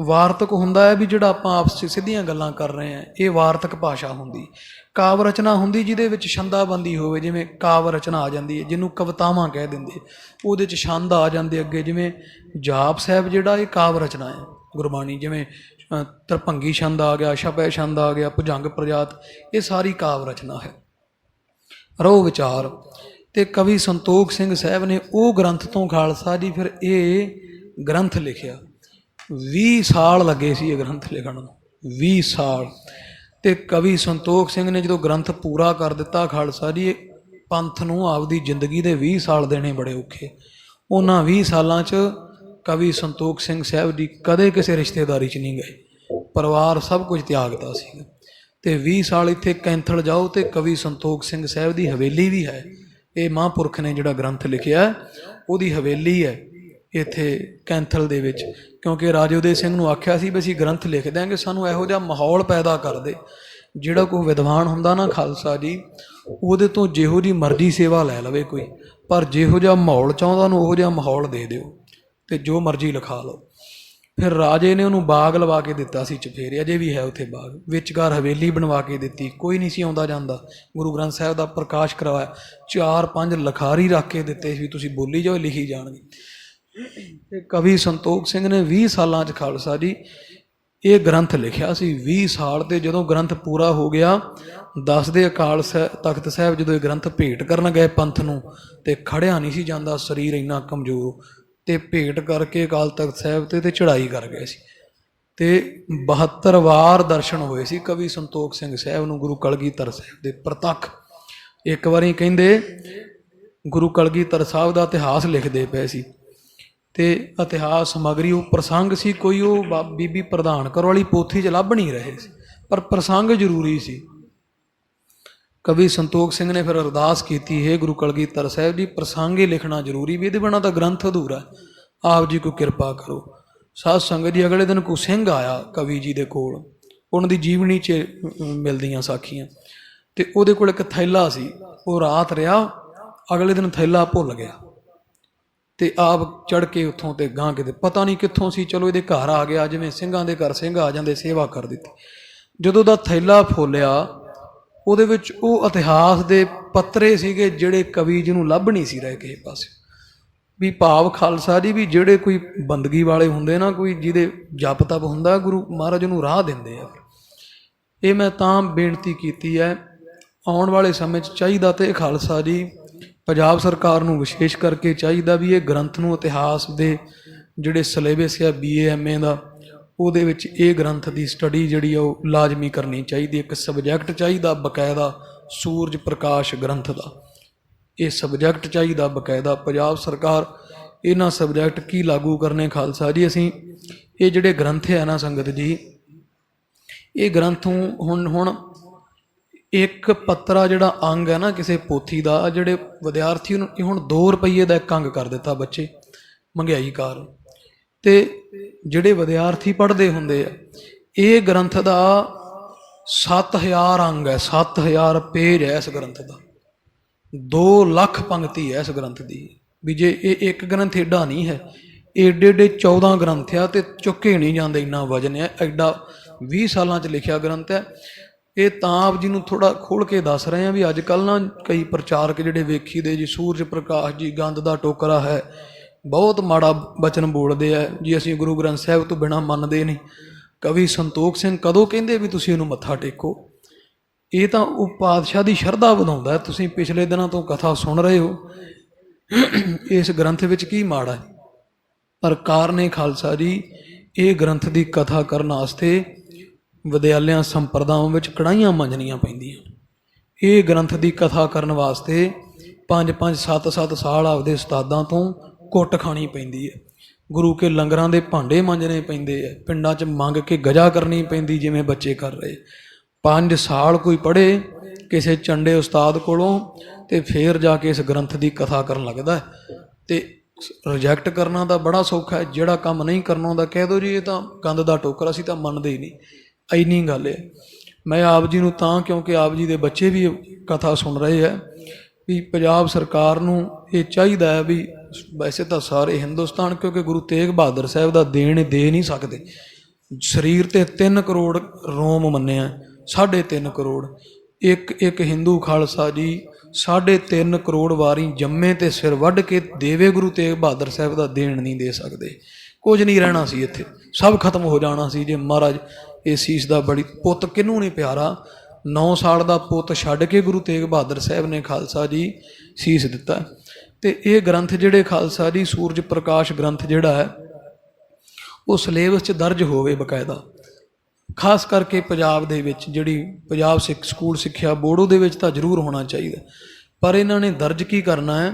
ਵਾਰਤਕ ਹੁੰਦਾ ਹੈ ਵੀ ਜਿਹੜਾ ਆਪਾਂ ਆਪਸ ਵਿੱਚ ਸਿੱਧੀਆਂ ਗੱਲਾਂ ਕਰ ਰਹੇ ਆ ਇਹ ਵਾਰਤਕ ਭਾਸ਼ਾ ਹੁੰਦੀ। ਕਾਵ ਰਚਨਾ ਹੁੰਦੀ ਜਿਹਦੇ ਵਿੱਚ ਛੰਦਾਬੰਦੀ ਹੋਵੇ ਜਿਵੇਂ ਕਾਵ ਰਚਨਾ ਆ ਜਾਂਦੀ ਹੈ ਜਿਹਨੂੰ ਕਵਿਤਾਵਾਂ ਕਹਿ ਦਿੰਦੇ। ਉਹਦੇ ਚ ਛੰਦ ਆ ਜਾਂਦੇ ਅੱਗੇ ਜਿਵੇਂ ਜਾਪ ਸਾਹਿਬ ਜਿਹੜਾ ਇਹ ਕਾਵ ਰਚਨਾ ਹੈ ਗੁਰਬਾਣੀ ਜਿਵੇਂ ਅ, ਤਰਭੰਗੀ ਛੰਦ ਆ ਗਿਆ ਛਪੈ ਛੰਦ ਆ ਗਿਆ ਭੁਜੰਗ ਪ੍ਰਜਾਤ ਇਹ ਸਾਰੀ ਕਾਵ ਰਚਨਾ ਹੈ। ਰੋ ਵਿਚਾਰ। ਤੇ ਕਵੀ ਸੰਤੋਖ ਸਿੰਘ ਸਾਹਿਬ ਨੇ ਉਹ ਗ੍ਰੰਥ ਤੋਂ ਖਾਲਸਾ ਜੀ ਫਿਰ ਇਹ ਗ੍ਰੰਥ ਲਿਖਿਆ। 20 ਸਾਲ ਲੱਗੇ ਸੀ ਇਹ ਗ੍ਰੰਥ ਲਿਖਣ ਨੂੰ। 20 ਸਾਲ। ਤੇ ਕਵੀ ਸੰਤੋਖ ਸਿੰਘ ਨੇ ਜਦੋਂ ਗ੍ਰੰਥ ਪੂਰਾ ਕਰ ਦਿੱਤਾ ਖਾਲਸਾ ਜੀ, ਪੰਥ ਨੂੰ ਆਪਦੀ ਜ਼ਿੰਦਗੀ ਦੇ 20 ਸਾਲ ਦੇਣੇ ਬੜੇ ਔਖੇ। ਉਹਨਾਂ 20 ਸਾਲਾਂ 'ਚ ਕਵੀ ਸੰਤੋਖ ਸਿੰਘ ਸਾਹਿਬ ਜੀ ਕਦੇ ਕਿਸੇ ਰਿਸ਼ਤੇਦਾਰੀ 'ਚ ਨਹੀਂ ਗਏ। ਪਰਿਵਾਰ ਸਭ ਕੁਝ ਤਿਆਗਦਾ ਸੀ। ਤੇ 20 ਸਾਲ ਇੱਥੇ ਕੈਂਥਲ ਜਾਓ ਤੇ ਕਵੀ ਸੰਤੋਖ ਸਿੰਘ ਸਾਹਿਬ ਦੀ ਹਵੇਲੀ ਵੀ ਹੈ। ਇਹ ਮਹਾਂਪੁਰਖ ਨੇ ਜਿਹੜਾ ਗ੍ਰੰਥ ਲਿਖਿਆ, ਉਹਦੀ ਹਵੇਲੀ ਹੈ। ਇੱਥੇ ਕੈਂਥਲ ਦੇ ਵਿੱਚ, ਕਿਉਂਕਿ ਰਾਜੇ ਉਦੇ ਸਿੰਘ ਨੂੰ ਆਖਿਆ ਸੀ ਵੀ ਅਸੀਂ ਗ੍ਰੰਥ ਲਿਖ ਦਿਆਂਗੇ, ਸਾਨੂੰ ਇਹੋ ਜਿਹਾ ਮਾਹੌਲ ਪੈਦਾ ਕਰ ਦੇ। ਜਿਹੜਾ ਕੋਈ ਵਿਦਵਾਨ ਹੁੰਦਾ ਨਾ ਖਾਲਸਾ ਜੀ, ਉਹਦੇ ਤੋਂ ਜਿਹੋ ਜੀ ਮਰਜ਼ੀ ਸੇਵਾ ਲੈ ਲਵੇ ਕੋਈ, ਪਰ ਜਿਹੋ ਜਿਹਾ ਮਾਹੌਲ ਚਾਹੁੰਦਾ ਉਹਨੂੰ ਉਹੋ ਜਿਹਾ ਮਾਹੌਲ ਦੇ ਦਿਓ ਤੇ ਜੋ ਮਰਜ਼ੀ ਲਿਖਾ ਲਓ। ਫਿਰ ਰਾਜੇ ਨੇ ਉਹਨੂੰ ਬਾਗ ਲਵਾ ਕੇ ਦਿੱਤਾ ਸੀ ਚਫੇਰੇ, ਅਜੇ ਵੀ ਹੈ ਉੱਥੇ ਬਾਗ, ਵਿਚਕਾਰ ਹਵੇਲੀ ਬਣਵਾ ਕੇ ਦਿੱਤੀ, ਕੋਈ ਨਹੀਂ ਸੀ ਆਉਂਦਾ ਜਾਂਦਾ। ਗੁਰੂ ਗ੍ਰੰਥ ਸਾਹਿਬ ਦਾ ਪ੍ਰਕਾਸ਼ ਕਰਵਾਇਆ, ਚਾਰ ਪੰਜ ਲਖਾਰੀ ਰੱਖ ਕੇ ਦਿੱਤੇ ਸੀ ਵੀ ਤੁਸੀਂ ਬੋਲੀ ਜਾਓ, ਲਿਖੀ ਜਾਣਗੇ। ਤੇ ਕਵੀ ਸੰਤੋਖ ਸਿੰਘ ਨੇ 20 ਸਾਲਾਂ 'ਚ ਖਾਲਸਾ ਜੀ, ਇਹ ਗ੍ਰੰਥ ਲਿਖਿਆ ਸੀ। 20 ਸਾਲ ਤੇ ਜਦੋਂ ਗ੍ਰੰਥ ਪੂਰਾ ਹੋ ਗਿਆ ਦੱਸਦੇ ਅਕਾਲ ਸਾਹਿ- ਤਖਤ ਸਾਹਿਬ ਜਦੋਂ ਇਹ ਗ੍ਰੰਥ ਭੇਟ ਕਰਨ ਗਏ ਪੰਥ ਨੂੰ, ਤੇ ਖੜਿਆ ਨਹੀਂ ਸੀ ਜਾਂਦਾ, ਸਰੀਰ ਇੰਨਾ ਕਮਜ਼ੋਰ, ਤੇ ਭੇਟ ਕਰਕੇ ਅਕਾਲ ਤਖਤ ਸਾਹਿਬ ਤੇ ਤੇ ਚੜ੍ਹਾਈ ਕਰ ਗਏ ਸੀ। ਤੇ 72 ਵਾਰ ਦਰਸ਼ਨ ਹੋਏ ਸੀ ਕਵੀ ਸੰਤੋਖ ਸਿੰਘ ਸਾਹਿਬ ਨੂੰ ਗੁਰੂ ਕਲਗੀਧਰ ਸਾਹਿਬ ਦੇ ਪ੍ਰਤੱਖ। ਇੱਕ ਵਾਰੀ ਕਹਿੰਦੇ, ਗੁਰੂ ਕਲਗੀਧਰ ਸਾਹਿਬ ਦਾ ਇਤਿਹਾਸ ਲਿਖਦੇ ਪਏ ਸੀ। ਤੇ ਇਤਿਹਾਸ, ਸਮਗਰੀ, ਉਹ ਪ੍ਰਸੰਗ ਸੀ, ਕੋਈ ਉਹ ਬਾ- ਬੀਬੀ ਪ੍ਰਧਾਨ ਕਰ ਵਾਲੀ ਪੋਥੀ 'ਚ ਲੱਭ ਨਹੀਂ ਰਹੇ ਸੀ, ਪਰ ਪ੍ਰਸੰਗ ਜ਼ਰੂਰੀ ਸੀ। ਕਵੀ ਸੰਤੋਖ ਸਿੰਘ ਨੇ ਫਿਰ ਅਰਦਾਸ ਕੀਤੀ, ਹੈ ਗੁਰੂ ਕਲਗੀਧਰ ਸਾਹਿਬ ਜੀ, ਪ੍ਰਸੰਗ ਹੀ ਲਿਖਣਾ ਜ਼ਰੂਰੀ ਵੀ ਇਹਦੇ ਬਿਨਾਂ ਤਾਂ ਗ੍ਰੰਥ ਅਧੂਰਾ ਆਪ ਜੀ ਕੋਈ ਕਿਰਪਾ ਕਰੋ। ਸਾਧ ਸੰਗਤ ਜੀ, ਅਗਲੇ ਦਿਨ ਕੋ ਸਿੰਘ ਆਇਆ ਕਵੀ ਜੀ ਦੇ ਕੋਲ। ਉਹਨਾਂ ਦੀ ਜੀਵਨੀ 'ਚ ਮਿਲਦੀਆਂ ਸਾਖੀਆਂ। ਤੇ ਉਹਦੇ ਕੋਲ ਇੱਕ ਥੈਲਾ ਸੀ, ਉਹ ਰਾਤ ਰਿਹਾ, ਅਗਲੇ ਦਿਨ ਥੈਲਾ ਭੁੱਲ ਗਿਆ। ਤੇ ਆਪ ਚੜ ਕੇ ਉੱਥੋਂ ਤੇ ਗਾਂ ਕਿਤੇ, ਪਤਾ ਨਹੀਂ ਕਿੱਥੋਂ ਸੀ, ਚਲੋ ਇਹਦੇ ਘਰ ਆ ਗਿਆ, ਜਿਵੇਂ ਸਿੰਘਾਂ ਦੇ ਘਰ ਸਿੰਘ ਆ ਜਾਂਦੇ, ਸੇਵਾ ਕਰ ਦਿੱਤੀ। ਜਦੋਂ ਦਾ ਥੈਲਾ ਫੋਲਿਆ, ਉਹਦੇ ਵਿੱਚ ਉਹ ਇਤਿਹਾਸ ਦੇ ਪੱਤਰੇ ਸੀਗੇ ਜਿਹੜੇ ਕਵੀ ਜੀ ਨੂੰ ਲੱਭ ਨਹੀਂ ਸੀ ਰਹੇ ਕਿਸੇ ਪਾਸੇ। ਵੀ ਭਾਵ ਖਾਲਸਾ ਜੀ ਵੀ ਜਿਹੜੇ ਕੋਈ ਬੰਦਗੀ ਵਾਲੇ ਹੁੰਦੇ ਨਾ, ਕੋਈ ਜਿਹਦੇ ਜਪ ਤਪ ਹੁੰਦਾ, ਗੁਰੂ ਮਹਾਰਾਜ ਨੂੰ ਰਾਹ ਦਿੰਦੇ ਆ। ਇਹ ਮੈਂ ਤਾਂ ਬੇਨਤੀ ਕੀਤੀ ਹੈ, ਆਉਣ ਵਾਲੇ ਸਮੇਂ 'ਚ ਚਾਹੀਦਾ ਤੇ ਇਹ ਖਾਲਸਾ ਜੀ ਪੰਜਾਬ ਸਰਕਾਰ ਨੂੰ ਵਿਸ਼ੇਸ਼ ਕਰਕੇ ਚਾਹੀਦਾ ਵੀ ਇਹ ਗ੍ਰੰਥ ਨੂੰ ਇਤਿਹਾਸ ਦੇ ਜਿਹੜੇ ਸਿਲੇਬਸ ਆ ਬੀਏ ਐਮਏ ਦਾ, ਉਹਦੇ ਵਿੱਚ ਇਹ ਗ੍ਰੰਥ ਦੀ ਸਟੱਡੀ ਜਿਹੜੀ ਆ ਉਹ ਲਾਜ਼ਮੀ ਕਰਨੀ ਚਾਹੀਦੀ, ਇੱਕ ਸਬਜੈਕਟ ਚਾਹੀਦਾ ਬਕਾਇਦਾ ਸੂਰਜ ਪ੍ਰਕਾਸ਼ ਗ੍ਰੰਥ ਦਾ। ਇਹ ਸਬਜੈਕਟ ਚਾਹੀਦਾ ਬਕਾਇਦਾ। ਪੰਜਾਬ ਸਰਕਾਰ ਇਹਨਾਂ ਸਬਜੈਕਟ ਕੀ ਲਾਗੂ ਕਰਨੇ ਖਾਲਸਾ ਜੀ? ਅਸੀਂ ਇਹ ਜਿਹੜੇ ਗ੍ਰੰਥ ਹੈ ਨਾ ਸੰਗਤ ਜੀ, ਇਹ ਗ੍ਰੰਥੋਂ ਹੁਣ ਹੁਣ ਇੱਕ ਪੱਤਰਾ ਜਿਹੜਾ ਅੰਗ ਹੈ ਨਾ ਕਿਸੇ ਪੋਥੀ ਦਾ ਜਿਹੜੇ ਵਿਦਿਆਰਥੀ ਨੂੰ ਹੁਣ 2 ਰੁਪਏ ਦਾ ਇੱਕ ਅੰਗ ਕਰ ਦਿੱਤਾ ਬੱਚੇ ਮਹਿੰਗਾਈ ਕਾਰਨ। ਤੇ ਜਿਹੜੇ ਵਿਦਿਆਰਥੀ ਪੜ੍ਹਦੇ ਹੁੰਦੇ ਆ, ਇਹ ਗ੍ਰੰਥ ਦਾ 7000 ਅੰਗ ਹੈ 7000 ਪੇਜ ਹੈ ਇਸ ਗ੍ਰੰਥ ਦਾ। 2 ਲੱਖ ਪੰਕਤੀ ਹੈ ਇਸ ਗ੍ਰੰਥ ਦੀ। ਵੀ ਜੇ ਇਹ ਇੱਕ ਗ੍ਰੰਥ ਏਡਾ ਨਹੀਂ ਹੈ ਏਡੇ ਏਡੇ 14 ਗ੍ਰੰਥ ਆ ਤੇ ਚੁੱਕੇ ਨਹੀਂ ਜਾਂਦੇ, ਇੰਨਾ ਵਜਨ ਹੈ ਐਡਾ 20 ਸਾਲਾਂ ਚ ਲਿਖਿਆ ਗ੍ਰੰਥ ਹੈ। ਇਹ ਤਾਂ ਆਪ ਜੀ ਨੂੰ ਥੋੜਾ ਖੋਲ ਕੇ ਦੱਸ ਰਹੇ ਹਾਂ ਵੀ ਅੱਜ ਕੱਲ ਨਾ ਕਈ ਪ੍ਰਚਾਰਕ ਜਿਹੜੇ ਵੇਖੀ ਦੇ ਜੀ, ਸੂਰਜ ਪ੍ਰਕਾਸ਼ ਜੀ ਗੰਦ ਦਾ ਟੋਕਰਾ ਹੈ, ਬਹੁਤ ਮਾੜਾ ਬਚਨ ਬੋਲਦੇ ਆ ਜੀ, ਅਸੀਂ ਗੁਰੂ ਗ੍ਰੰਥ ਸਾਹਿਬ ਤੋਂ ਬਿਨਾ ਮੰਨਦੇ ਨਹੀਂ। ਕਵੀ ਸੰਤੋਖ ਸਿੰਘ ਕਦੋਂ ਕਹਿੰਦੇ ਵੀ ਤੁਸੀਂ ਇਹਨੂੰ ਮੱਥਾ ਟੇਕੋ? ਇਹ ਤਾਂ ਉਹ ਪਾਤਸ਼ਾਹ ਦੀ ਸ਼ਰਧਾ ਵਧਾਉਂਦਾ ਤੁਸੀਂ ਪਿਛਲੇ ਦਿਨਾਂ ਤੋਂ ਕਥਾ ਸੁਣ ਰਹੇ ਹੋ। ਇਸ ਗ੍ਰੰਥ ਵਿੱਚ ਕੀ ਮਾੜਾ ਹੈ? ਪਰ ਕਾਰਨੇ ਖਾਲਸਾ ਜੀ, ਇਹ ਗ੍ਰੰਥ ਦੀ ਕਥਾ ਕਰਨ ਵਾਸਤੇ ਵਿਦਿਆਲਿਆਂ ਸੰਪਰਦਾਵਾਂ ਵਿੱਚ ਕੜਾਈਆਂ ਮੰਜਣੀਆਂ ਪੈਂਦੀਆਂ। ਇਹ ਗ੍ਰੰਥ ਦੀ ਕਥਾ ਕਰਨ ਵਾਸਤੇ 5-5 7-7 ਸਾਲ ਆਪਦੇ ਉਸਤਾਦਾਂ ਤੋਂ ਕੁੱਟ ਖਾਣੀ ਪੈਂਦੀ ਹੈ। ਗੁਰੂ ਕੇ ਲੰਗਰਾਂ ਦੇ ਭਾਂਡੇ ਮੰਜਣੇ ਪੈਂਦੇ ਆ ਪਿੰਡਾਂ 'ਚ ਮੰਗ ਕੇ ਗਜਾ ਕਰਨੀ ਪੈਂਦੀ ਜਿਵੇਂ ਬੱਚੇ ਕਰ ਰਹੇ। 5 ਸਾਲ ਕੋਈ ਪੜ੍ਹੇ, ਕਿਸੇ ਚੰਡੇ ਉਸਤਾਦ ਕੋਲੋਂ ਤੇ ਫੇਰ ਜਾ ਕੇ ਇਸ ਗ੍ਰੰਥ ਦੀ ਕਥਾ ਕਰਨ ਲੱਗਦਾ ਹੈ। ਤੇ ਰਿਜੈਕਟ ਕਰਨਾ ਤਾਂ ਬੜਾ ਸੌਖਾ ਹੈ। ਜਿਹੜਾ ਕੰਮ ਨਹੀਂ ਕਰਨਾ ਹੁੰਦਾ, ਕਹਿ ਦੋ ਜੀ, ਇਹ ਤਾਂ ਗੰਦ ਦਾ ਟੋਕਰਾ ਸੀ, ਤਾਂ ਮੰਨਦੇ ਹੀ ਨਹੀਂ। ਐਨੀ ਗੱਲ ਹੈ। ਮੈਂ ਆਪ ਜੀ ਨੂੰ ਤਾਂ ਕਿਉਂਕਿ ਆਪ ਜੀ ਦੇ ਬੱਚੇ ਵੀ ਕਥਾ ਸੁਣ ਰਹੇ ਹੈ ਵੀ ਪੰਜਾਬ ਸਰਕਾਰ ਨੂੰ ਇਹ ਚਾਹੀਦਾ ਹੈ ਵੀ ਵੈਸੇ ਤਾਂ ਸਾਰੇ ਹਿੰਦੁਸਤਾਨ ਕਿਉਂਕਿ ਗੁਰੂ ਤੇਗ ਬਹਾਦਰ ਸਾਹਿਬ ਦਾ ਦੇਣ ਦੇ ਨਹੀਂ ਸਕਦੇ। ਸਰੀਰ ਤੇ 3 ਕਰੋੜ ਰੋਮ ਮੰਨਿਆ 3.5 ਕਰੋੜ। ਇੱਕ ਇੱਕ ਹਿੰਦੂ ਖਾਲਸਾ ਜੀ 3.5 ਕਰੋੜ ਵਾਰੀ ਜੰਮੇ ਤੇ ਸਿਰ ਵੱਢ ਕੇ ਦੇਵੇ ਗੁਰੂ ਤੇਗ ਬਹਾਦਰ ਸਾਹਿਬ ਦਾ ਦੇਣ ਨਹੀਂ ਦੇ ਸਕਦੇ। ਕੁਝ ਨਹੀਂ ਰਹਿਣਾ ਸੀ ਇੱਥੇ। ਸਭ ਖਤਮ ਹੋ ਜਾਣਾ ਸੀ ਜੇ ਮਹਾਰਾਜ ਇਹ ਸੀਸ ਦਾ ਬੜੀ ਪੁੱਤ ਕਿਹਨੂੰ ਨਹੀਂ ਪਿਆਰਾ? 9 ਸਾਲ ਦਾ ਪੁੱਤ ਛੱਡ ਕੇ ਗੁਰੂ ਤੇਗ ਬਹਾਦਰ ਸਾਹਿਬ ਨੇ ਖਾਲਸਾ ਜੀ ਸੀਸ ਦਿੱਤਾ। ਤੇ ਇਹ ਗ੍ਰੰਥ ਜਿਹੜੇ ਖਾਲਸਾ ਜੀ, ਸੂਰਜ ਪ੍ਰਕਾਸ਼ ਗ੍ਰੰਥ ਜਿਹੜਾ ਹੈ, ਉਹ ਸਿਲੇਬਸ 'ਚ ਦਰਜ ਹੋਵੇ ਬਕਾਇਦਾ। ਖਾਸ ਕਰਕੇ ਪੰਜਾਬ ਦੇ ਵਿੱਚ ਜਿਹੜੀ ਪੰਜਾਬ ਸਿੱਖ ਸਕੂਲ ਸਿੱਖਿਆ ਬੋਰਡ ਉਹਦੇ ਵਿੱਚ ਤਾਂ ਜ਼ਰੂਰ ਹੋਣਾ ਚਾਹੀਦਾ। ਪਰ ਇਹਨਾਂ ਨੇ ਦਰਜ ਕੀ ਕਰਨਾ ਹੈ?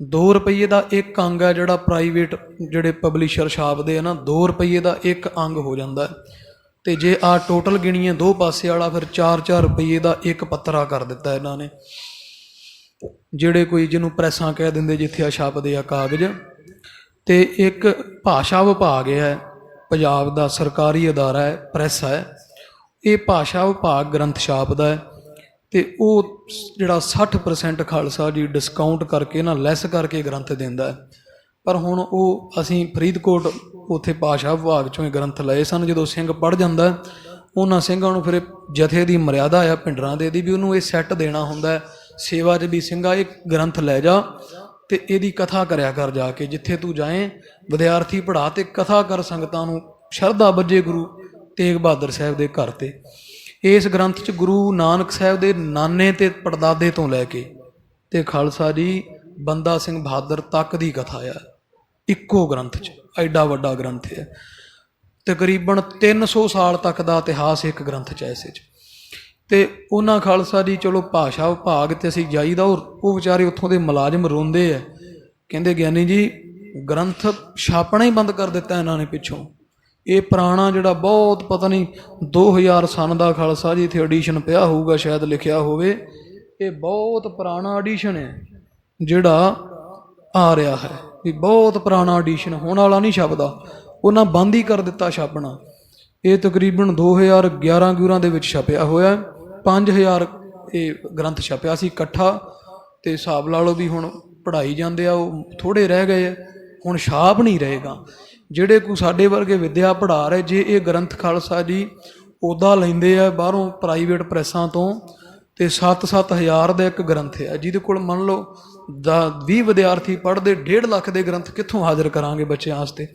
2 ਰੁਪਏ ਦਾ ਇੱਕ ਅੰਗ ਹੈ ਜਿਹੜਾ ਪ੍ਰਾਈਵੇਟ ਜਿਹੜੇ ਪਬਲਿਸ਼ਰ ਛਾਪਦੇ ਆ ਨਾ 2 ਰੁਪਏ ਦਾ ਇੱਕ ਅੰਗ ਹੋ ਜਾਂਦਾ ਹੈ। ਤੇ ਜੇ ਆ ਟੋਟਲ ਗਿਣੀਏ ਦੋ ਪਾਸੇ ਵਾਲਾ, ਫਿਰ 4-4 ਰੁਪਏ ਦਾ ਇੱਕ ਪੱਤਰਾ ਕਰ ਦਿੱਤਾ ਇਹਨਾਂ ਨੇ। ਜਿਹੜੇ ਕੋਈ ਜਿਹਨੂੰ ਪ੍ਰੈਸਾਂ ਕਹਿ ਦਿੰਦੇ ਜਿੱਥੇ ਆ ਛਾਪਦੇ ਆ ਕਾਗਜ਼। ਤੇ ਇੱਕ ਭਾਸ਼ਾ ਵਿਭਾਗ ਹੈ, ਪੰਜਾਬ ਦਾ ਸਰਕਾਰੀ ਅਦਾਰਾ ਹੈ, ਪ੍ਰੈਸ ਹੈ। ਇਹ ਭਾਸ਼ਾ ਵਿਭਾਗ ਗ੍ਰੰਥ ਛਾਪਦਾ ਹੈ। ਤੇ ਉਹ ਜਿਹੜਾ 60% ਖਾਲਸਾ ਜੀ ਡਿਸਕਾਊਂਟ ਕਰਕੇ ਨਾ ਲੈਸ ਕਰਕੇ ਗ੍ਰੰਥ ਦਿੰਦਾ ਹੈ। ਪਰ ਹੁਣ ਉਹ ਅਸੀਂ ਫਰੀਦਕੋਟ ਉਥੇ ਭਾਸ਼ਾ ਵਿਭਾਗ ਚੋਂ ਇਹ ਗ੍ਰੰਥ ਲਏ ਸਨ। ਜਦੋਂ ਸਿੰਘ ਪੜ ਜਾਂਦਾ ਉਹਨਾਂ ਸਿੰਘਾਂ ਨੂੰ ਫਿਰ ਜਥੇ ਦੀ ਮਰਿਆਦਾ ਆ, ਪਿੰਡਰਾਂ ਦੇ ਦੀ ਵੀ ਉਹਨੂੰ ਇਹ ਸੈੱਟ ਦੇਣਾ ਹੁੰਦਾ ਸੇਵਾ 'ਚ ਵੀ ਸਿੰਘਾ, ਇਹ ਗ੍ਰੰਥ ਲੈ ਜਾ ਤੇ ਇਹਦੀ ਕਥਾ ਕਰਿਆ ਕਰ ਜਾ ਕੇ, ਜਿੱਥੇ ਤੂੰ ਜਾਏ, ਵਿਦਿਆਰਥੀ ਪੜਾ ਤੇ ਕਥਾ ਕਰ ਸੰਗਤਾਂ ਨੂੰ, ਸ਼ਰਧਾ ਬੱਜੇ ਗੁਰੂ ਤੇਗ ਬਹਾਦਰ ਸਾਹਿਬ ਦੇ ਘਰ ਤੇ। ਇਸ ਗ੍ਰੰਥ 'ਚ ਗੁਰੂ ਨਾਨਕ ਸਾਹਿਬ ਦੇ ਨਾਨੇ ਤੇ ਪੜਦਾਦੇ ਤੋਂ ਲੈ ਕੇ ਤੇ ਖਾਲਸਾ ਜੀ ਬੰਦਾ ਸਿੰਘ ਬਹਾਦਰ ਤੱਕ ਦੀ ਕਥਾ ਆ। ਇੱਕੋ ਗ੍ਰੰਥ 'ਚ, ਐਡਾ ਵੱਡਾ ਗ੍ਰੰਥ ਹੈ ਤਕਰੀਬਨ 300 ਸਾਲ ਤੱਕ ਦਾ ਇਤਿਹਾਸ ਇੱਕ ਗ੍ਰੰਥ 'ਚ ਹੈ ਇਸੇ 'ਚ। ਤੇ ਉਹਨਾਂ ਖਾਲਸਾ ਜੀ ਚਲੋ ਭਾਸ਼ਾ ਵਿਭਾਗ ਤੇ ਅਸੀਂ ਜਾਈਦਾ, ਉਹ ਉਹ ਵਿਚਾਰੇ ਉੱਥੋਂ ਦੇ ਮੁਲਾਜ਼ਮ ਰੋਂਦੇ ਆ। ਕਹਿੰਦੇ ਗਿਆਨੀ ਜੀ, ਗ੍ਰੰਥ ਛਾਪਣਾ ਹੀ ਬੰਦ ਕਰ ਦਿੱਤਾ ਇਹਨਾਂ ਨੇ ਪਿੱਛੋਂ। ਇਹ ਪੁਰਾਣਾ ਜਿਹੜਾ ਬਹੁਤ, ਪਤਾ ਨਹੀਂ 2000 ਸਨ ਦਾ ਖਾਲਸਾ ਜੀ, ਇੱਥੇ ਐਡੀਸ਼ਨ ਪਿਆ ਹੋਊਗਾ, ਸ਼ਾਇਦ ਲਿਖਿਆ ਹੋਵੇ। ਇਹ ਬਹੁਤ ਪੁਰਾਣਾ ਐਡੀਸ਼ਨ ਹੈ, ਜਿਹੜਾ ਆ ਰਿਹਾ ਹੈ। ਵੀ ਬਹੁਤ ਪੁਰਾਣਾ ਐਡੀਸ਼ਨ ਹੋਣ ਵਾਲਾ ਨਹੀਂ ਛਪਦਾ। ਉਹਨਾਂ ਬੰਦ ਹੀ ਕਰ ਦਿੱਤਾ ਛਾਪਣਾ। ਇਹ ਤਕਰੀਬਨ 2011 ਗਿਆਰਾਂ ਦੇ ਵਿੱਚ ਛਪਿਆ ਹੋਇਆ ਹੈ। 5000 ਇਹ ਗ੍ਰੰਥ ਛਪਿਆ ਸੀ ਇਕੱਠਾ, ਤੇ ਹਿਸਾਬ ਲਾ ਲਓ ਵੀ ਹੁਣ ਪੜ੍ਹਾਈ ਜਾਂਦੇ ਆ, ਉਹ ਥੋੜੇ ਰਹਿ ਗਏ ਹੁਣ ਛਾਪ ਨਹੀਂ ਰਹੇਗਾ। ਜਿਹੜੇ ਕੋ ਸਾਡੇ ਵਰਗੇ ਵਿਦਿਆ ਪੜ੍ਹਾ ਰਹੇ, ਜੇ ਇਹ ਗ੍ਰੰਥ ਖਾਲਸਾ ਜੀ ਉਹਦਾ ਲੈਂਦੇ ਆ ਬਾਹਰੋਂ ਪ੍ਰਾਈਵੇਟ ਪ੍ਰੈਸਾਂ ਤੋਂ, ਤੇ 7-7000 ਦਾ ਇੱਕ ਗ੍ਰੰਥ ਹੈ ਜਿਹਦੇ ਕੋਲ ਮੰਨ ਲਓ ਦਾ 20 ਵਿਦਿਆਰਥੀ ਪੜ੍ਹਦੇ 1.5 ਲੱਖ ਦੇ ਗ੍ਰੰਥ ਕਿੱਥੋਂ ਹਾਜ਼ਰ ਕਰਾਂਗੇ ਬੱਚਿਆਂ ਵਾਸਤੇ?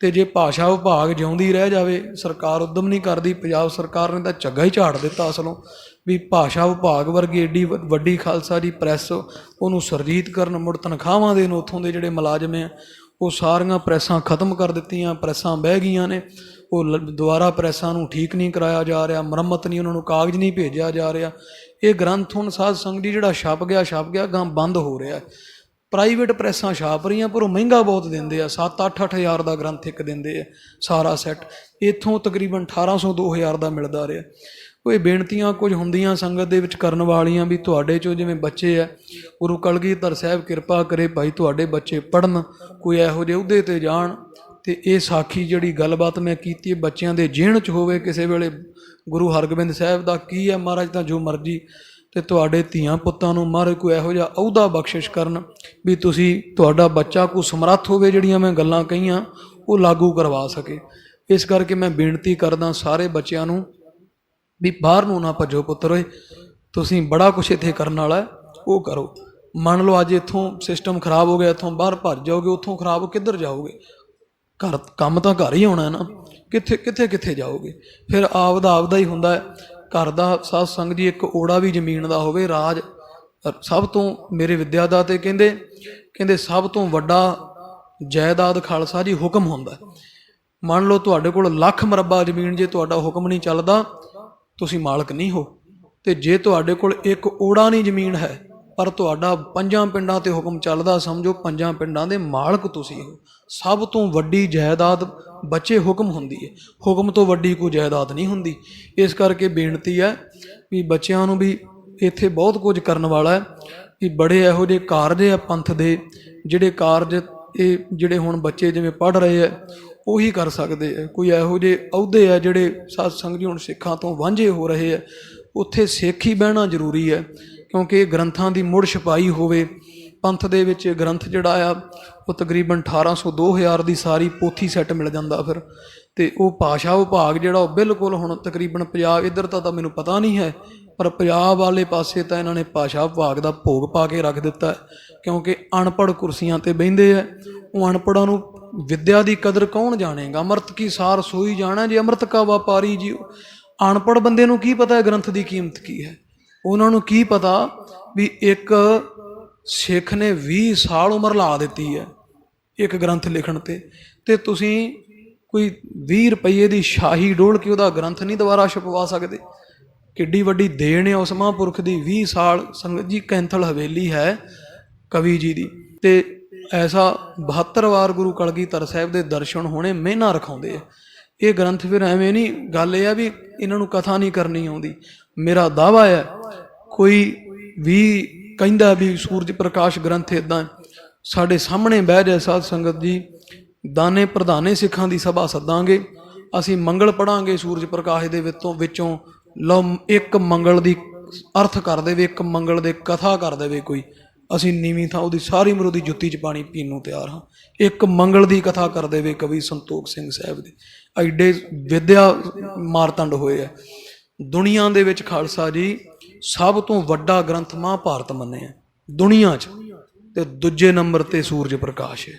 ਤੇ ਜੇ ਭਾਸ਼ਾ ਵਿਭਾਗ ਜਿਉਂਦੀ ਰਹਿ ਜਾਵੇ, ਸਰਕਾਰ ਉਦਮ ਨਹੀਂ ਕਰਦੀ, ਪੰਜਾਬ ਸਰਕਾਰ ਨੇ ਤਾਂ ਝੱਗਾ ਹੀ ਝਾੜ ਦਿੱਤਾ ਅਸਲੋਂ, ਵੀ ਭਾਸ਼ਾ ਵਿਭਾਗ ਵਰਗੀ ਏਡੀ ਵ- ਵੱਡੀ ਖਾਲਸਾ ਦੀ ਪ੍ਰੈਸ ਉਹਨੂੰ ਸਰਜੀਤ ਕਰਨ, ਮੁੜ ਤਨਖਾਹਾਂ ਦੇਣ ਉੱਥੋਂ ਦੇ ਜਿਹੜੇ ਮੁਲਾਜ਼ਮ ਆ ਉਹ ਸਾਰੀਆਂ ਪ੍ਰੈਸਾਂ ਖਤਮ ਕਰ ਦਿੱਤੀਆਂ, ਪ੍ਰੈਸਾਂ ਬਹਿ ਗਈਆਂ ਨੇ। ਉਹ ਲ- ਦੁਬਾਰਾ ਪ੍ਰੈਸਾਂ ਨੂੰ ਠੀਕ ਨਹੀਂ ਕਰਾਇਆ ਜਾ ਰਿਹਾ, ਮੁਰੰਮਤ ਨਹੀਂ ਉਹਨਾਂ ਨੂੰ ਕਾਗਜ਼ ਨਹੀਂ ਭੇਜਿਆ ਜਾ ਰਿਹਾ। ਇਹ ਗ੍ਰੰਥ ਹੁਣ ਸਾਧ ਸੰਗਤ ਜੀ ਜਿਹੜਾ ਛਪ ਗਿਆ ਛਪ ਗਿਆ ਗਾਂ ਬੰਦ ਹੋ ਰਿਹਾ ਪ੍ਰਾਈਵੇਟ ਪ੍ਰੈਸਾਂ ਛਾਪ ਰਹੀਆਂ, ਪਰ ਉਹ ਮਹਿੰਗਾ ਬਹੁਤ ਦਿੰਦੇ ਆ। 7-8 ਹਜ਼ਾਰ ਦਾ ਗ੍ਰੰਥ ਇੱਕ ਦਿੰਦੇ ਆ ਸਾਰਾ ਸੈੱਟ। ਇੱਥੋਂ ਤਕਰੀਬਨ 1800 2000 ਦਾ ਮਿਲਦਾ ਰਿਹਾ। ਕੋਈ ਬੇਨਤੀਆਂ ਕੁਝ ਹੁੰਦੀਆਂ ਸੰਗਤ ਦੇ ਵਿੱਚ ਕਰਨ ਵਾਲੀਆਂ ਵੀ ਤੁਹਾਡੇ ਚੋਂ ਜਿਵੇਂ ਬੱਚੇ ਆ, ਗੁਰੂ ਕਲਗੀਧਰ ਸਾਹਿਬ ਕਿਰਪਾ ਕਰੇ ਭਾਈ ਤੁਹਾਡੇ ਬੱਚੇ ਪੜਨ ਕੋਈ ਇਹੋ ਜਿਹੇ ਅਹੁਦੇ ਤੇ ਜਾਣ ਤੇ ਇਹ ਸਾਖੀ ਜਿਹੜੀ ਗੱਲਬਾਤ ਮੈਂ ਕੀਤੀ ਬੱਚਿਆਂ ਦੇ ਜੀਣ ਚ ਹੋਵੇ ਕਿਸੇ ਵੇਲੇ ਗੁਰੂ ਹਰਗੋਬਿੰਦ ਸਾਹਿਬ ਦਾ ਕੀ ਹੈ ਮਹਾਰਾਜ ਤਾਂ ਜੋ ਮਰਜ਼ੀ ਤੇ ਤੁਹਾਡੇ ਧੀਆਂ ਪੁੱਤਾਂ ਨੂੰ ਮਹਾਰਾਜ ਕੋਈ ਇਹੋ ਜਿਹਾ ਅਹੁਦਾ ਬਖਸ਼ਿਸ਼ ਕਰਨ ਵੀ ਤੁਸੀਂ ਤੁਹਾਡਾ ਬੱਚਾ ਕੋ ਸਮਰੱਥ ਹੋਵੇ ਜਿਹੜੀਆਂ ਮੈਂ ਗੱਲਾਂ ਕਹੀਆਂ, ਉਹ ਲਾਗੂ ਕਰਵਾ ਸਕੇ। ਇਸ ਕਰਕੇ ਮੈਂ ਬੇਨਤੀ ਕਰਦਾ ਸਾਰੇ ਬੱਚਿਆਂ ਨੂੰ ਵੀ ਬਾਹਰ ਨੂੰ ਨਾ ਭੱਜੋ ਪੁੱਤਰ ਓਏ, ਤੁਸੀਂ ਬੜਾ ਕੁਛ ਇੱਥੇ ਕਰਨ ਵਾਲਾ ਉਹ ਕਰੋ। ਮੰਨ ਲਓ ਅੱਜ ਇੱਥੋਂ ਸਿਸਟਮ ਖਰਾਬ ਹੋ ਗਿਆ, ਇੱਥੋਂ ਬਾਹਰ ਭੱਜ ਜਾਓਗੇ, ਉੱਥੋਂ ਖਰਾਬ ਕਿੱਧਰ ਜਾਓਗੇ? ਘਰ, ਕੰਮ ਤਾਂ ਘਰ ਹੀ ਹੋਣਾ ਹੈ ਨਾ। ਕਿੱਥੇ ਕਿੱਥੇ ਕਿੱਥੇ ਜਾਓਗੇ? ਫਿਰ ਆਪਦਾ ਆਪਦਾ ਹੀ ਹੁੰਦਾ ਹੈ। ਘਰ ਦਾ ਸਾਧ ਸੰਗ ਜੀ ਇੱਕ ਓੜਾ ਵੀ ਜ਼ਮੀਨ ਦਾ ਹੋਵੇ, ਰਾਜ, ਸਭ ਤੋਂ ਮੇਰੇ ਵਿਦਿਆ ਦਾ ਤੇ ਕਹਿੰਦੇ ਕਹਿੰਦੇ ਸਭ ਤੋਂ ਵੱਡਾ ਜਾਇਦਾਦ ਖਾਲਸਾ ਜੀ ਹੁਕਮ ਹੁੰਦਾ ਮੰਨ ਲਓ ਤੁਹਾਡੇ ਕੋਲ ਲੱਖ ਮਰਬਾ ਜ਼ਮੀਨ ਜੇ ਤੁਹਾਡਾ ਹੁਕਮ ਨਹੀਂ ਚੱਲਦਾ ਤੁਸੀਂ ਮਾਲਕ ਨਹੀਂ ਹੋ। ਤੇ ਜੇ ਤੁਹਾਡੇ ਕੋਲ ਇੱਕ ਓੜਾ ਨਹੀਂ ਜ਼ਮੀਨ ਹੈ, ਪਰ ਤੁਹਾਡਾ ਪੰਜਾਂ ਪਿੰਡਾਂ ਤੇ ਹੁਕਮ ਚੱਲਦਾ, ਸਮਝੋ ਪੰਜਾਂ ਪਿੰਡਾਂ ਦੇ ਮਾਲਕ ਤੁਸੀਂ ਹੋ। ਸਭ ਤੋਂ ਵੱਡੀ ਜਾਇਦਾਦ ਬੱਚੇ ਹੁਕਮ ਹੁੰਦੀ ਹੈ। ਹੁਕਮ ਤੋਂ ਵੱਡੀ ਕੋਈ ਜਾਇਦਾਦ ਨਹੀਂ ਹੁੰਦੀ। ਇਸ ਕਰਕੇ ਬੇਨਤੀ ਹੈ ਵੀ ਬੱਚਿਆਂ ਨੂੰ ਵੀ ਇੱਥੇ ਬਹੁਤ ਕੁਝ ਕਰਨ ਵਾਲਾ ਹੈ ਕਿ ਬੜੇ ਇਹੋ ਜਿਹੇ ਕਾਰਜ ਆ ਪੰਥ ਦੇ, ਜਿਹੜੇ ਕਾਰਜ ਇਹ ਜਿਹੜੇ ਹੁਣ ਬੱਚੇ ਜਿਵੇਂ ਪੜ ਰਹੇ ਆ ਉਹੀ ਕਰ ਸਕਦੇ ਆ। ਕੋਈ ਇਹੋ ਜਿਹੇ ਅਹੁਦੇ ਆ ਜਿਹੜੇ ਸਾਧ ਸੰਗਤ ਜੀ ਹੁਣ ਸਿੱਖਾਂ ਤੋਂ ਵਾਂਝੇ ਹੋ ਰਹੇ ਆ। ਉੱਥੇ ਸਿੱਖ ਹੀ ਬਹਿਣਾ ਜ਼ਰੂਰੀ ਹੈ ਕਿਉਂਕਿ ਗ੍ਰੰਥਾਂ ਦੀ ਮੁੜ ਛਪਾਈ ਹੋਵੇ। ਪੰਥ ਦੇ ਵਿੱਚ ਗ੍ਰੰਥ ਜਿਹੜਾ ਆ, ਉਹ ਤਕਰੀਬਨ 1800 2000 ਦੀ ਸਾਰੀ ਪੋਥੀ ਸੈੱਟ ਮਿਲ ਜਾਂਦਾ ਫਿਰ। ਤੇ ਉਹ ਭਾਸ਼ਾ ਵਿਭਾਗ ਜਿਹੜਾ ਉਹ ਬਿਲਕੁਲ ਹੁਣ ਤਕਰੀਬਨ ਪੰਜਾਬ, ਇੱਧਰ ਤਾਂ ਤਾਂ ਮੈਨੂੰ ਪਤਾ ਨਹੀਂ ਹੈ, ਪਰ ਪੰਜਾਬ ਵਾਲੇ ਪਾਸੇ ਤਾਂ ਇਹਨਾਂ ਨੇ ਭਾਸ਼ਾ ਵਿਭਾਗ ਦਾ ਭੋਗ ਪਾ ਕੇ ਰੱਖ ਦਿੱਤਾ ਕਿਉਂਕਿ ਅਨਪੜ੍ਹ ਕੁਰਸੀਆਂ ਤੇ ਬਹਿੰਦੇ ਆ। ਉਹ ਅਨਪੜ੍ਹਾਂ ਨੂੰ ਵਿਦਿਆ ਦੀ ਕਦਰ ਕੌਣ ਜਾਣੇਗਾ? ਅੰਮ੍ਰਿਤ ਕੀ ਸਾਰ ਸੋਈ ਜਾਣਾ? ਜੇ ਅੰਮ੍ਰਿਤ ਕਾ ਵਪਾਰੀ ਜੀ ਅਨਪੜ੍ਹ ਬੰਦੇ ਨੂੰ ਕੀ ਪਤਾ ਹੈ ਗ੍ਰੰਥ ਦੀ ਕੀਮਤ ਕੀ ਹੈ? ਉਹਨਾਂ ਨੂੰ ਕੀ ਪਤਾ ਵੀ ਇੱਕ ਸਿੱਖ ਨੇ 20 ਸਾਲ ਉਮਰ ਲਾ ਦਿੱਤੀ ਹੈ ਇੱਕ ਗ੍ਰੰਥ ਲਿਖਣ ਤੇ? ਤੇ ਤੁਸੀਂ ਕੋਈ 20 ਰੁਪਏ ਦੀ ਸ਼ਾਹੀ ਡੋਲ ਕੇ ਉਹਦਾ ਗ੍ਰੰਥ ਨਹੀਂ ਦੁਬਾਰਾ ਛਪਵਾ ਸਕਦੇ? ਕਿੱਡੀ ਵੱਡੀ ਦੇਣ ਹੈ ਉਸ ਮਹਾਂਪੁਰਖ ਦੀ 20 ਸਾਲ ਸੰਗਤ ਜੀ, ਕੈਂਥਲ ਹਵੇਲੀ ਹੈ ਕਵੀ ਜੀ ਦੀ। ਤੇ ਐਸਾ 72 ਵਾਰ ਗੁਰੂ ਕਲਗੀਧਰ ਸਾਹਿਬ ਦੇ ਦਰਸ਼ਨ ਹੋਣੇ ਮਹੀਨਾ ਰਖਾਉਂਦੇ ਆ। ਇਹ ਗ੍ਰੰਥ ਫਿਰ ਐਵੇਂ ਨਹੀਂ, ਗੱਲ ਇਹ ਆ ਵੀ ਇਹਨਾਂ ਨੂੰ ਕਥਾ ਨਹੀਂ ਕਰਨੀ ਆਉਂਦੀ। ਮੇਰਾ ਦਾਵਾ ਹੈ ਕੋਈ ਵੀ ਕਹਿੰਦਾ ਵੀ ਸੂਰਜ ਪ੍ਰਕਾਸ਼ ਗ੍ਰੰਥ ਇਦਾਂ ਸਾਡੇ ਸਾਹਮਣੇ ਬਹਿ ਜਾਏ ਸਾਧ ਸੰਗਤ ਜੀ, ਦਾਨੇ ਪ੍ਰਧਾਨੇ ਸਿੱਖਾਂ ਦੀ ਸਭਾ ਸੱਦਾਂਗੇ, ਅਸੀਂ ਮੰਗਲ ਪੜਾਂਗੇ ਸੂਰਜ ਪ੍ਰਕਾਸ਼ ਦੇ ਵਿੱਚੋਂ ਵਿੱਚੋਂ। ਲਓ, ਇੱਕ ਮੰਗਲ ਦੀ ਅਰਥ ਕਰ ਦੇਵੇ, ਇੱਕ ਮੰਗਲ ਦੇ ਕਥਾ ਕਰ ਦੇਵੇ ਕੋਈ। ਅਸੀਂ ਨੀਵੀਂ ਥਾਂ ਉਹਦੀ ਸਾਰੀ ਉਮਰ ਉਹਦੀ ਜੁੱਤੀ 'ਚ ਪਾਣੀ ਪੀਣ ਨੂੰ ਤਿਆਰ ਹਾਂ। ਇੱਕ ਮੰਗਲ ਦੀ ਕਥਾ ਕਰ ਦੇਵੇ ਕਵੀ ਸੰਤੋਖ ਸਿੰਘ ਸਾਹਿਬ ਦੀ। ਐਡੇ ਵਿਦਿਆ ਮਾਰਤੰਡ ਹੋਏ ਆ। ਦੁਨੀਆ ਦੇ ਵਿੱਚ ਖਾਲਸਾ ਜੀ ਸਭ ਤੋਂ ਵੱਡਾ ਗ੍ਰੰਥ ਮਹਾਭਾਰਤ ਮੰਨਿਆ ਦੁਨੀਆ 'ਚ ਤੇ ਦੂਜੇ ਨੰਬਰ ਤੇ ਸੂਰਜ ਪ੍ਰਕਾਸ਼ ਹੈ।